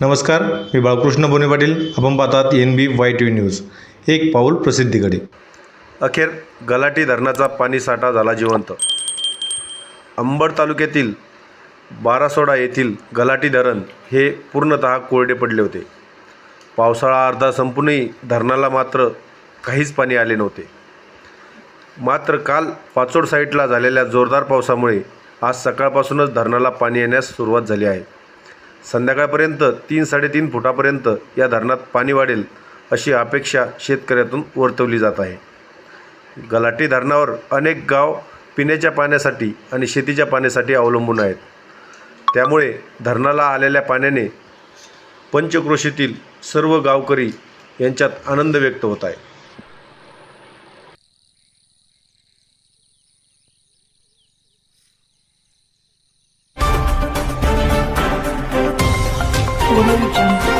नमस्कार मी बाळकृष्ण बोने पाटील. आपण पाहतात N B Y T V news एक पाऊल प्रसिद्धीकडे. अखेर गलाटी धरणाचा पाणीसाठा झाला जिवंत. अंबड तालुक्यातील बारासोडा येथील गलाटी धरण हे पूर्णतः कोरडे पडले होते. पावसाळा अर्धा संपूनही धरणाला मात्र काहीच पाणी आले नव्हते. मात्र काल पाचोड साईटला झालेल्या जोरदार पावसामुळे आज सकाळपासूनच धरणाला पाणी येण्यास सुरुवात झाली आहे. संध्याकाळपर्यंत तीन साडेतीन फुटापर्यंत या धरणात पाणी वाढेल अशी अपेक्षा शेतकऱ्यातून वर्तवली जात आहे. गलाटी धरणावर अनेक गाव पिण्याच्या पाण्यासाठी आणि शेतीच्या पाण्यासाठी अवलंबून आहेत. त्यामुळे धरणाला आलेल्या पाण्याने पंचक्रोशीतील सर्व गावकरी यांच्यात आनंद व्यक्त होत आहे. 我们正在。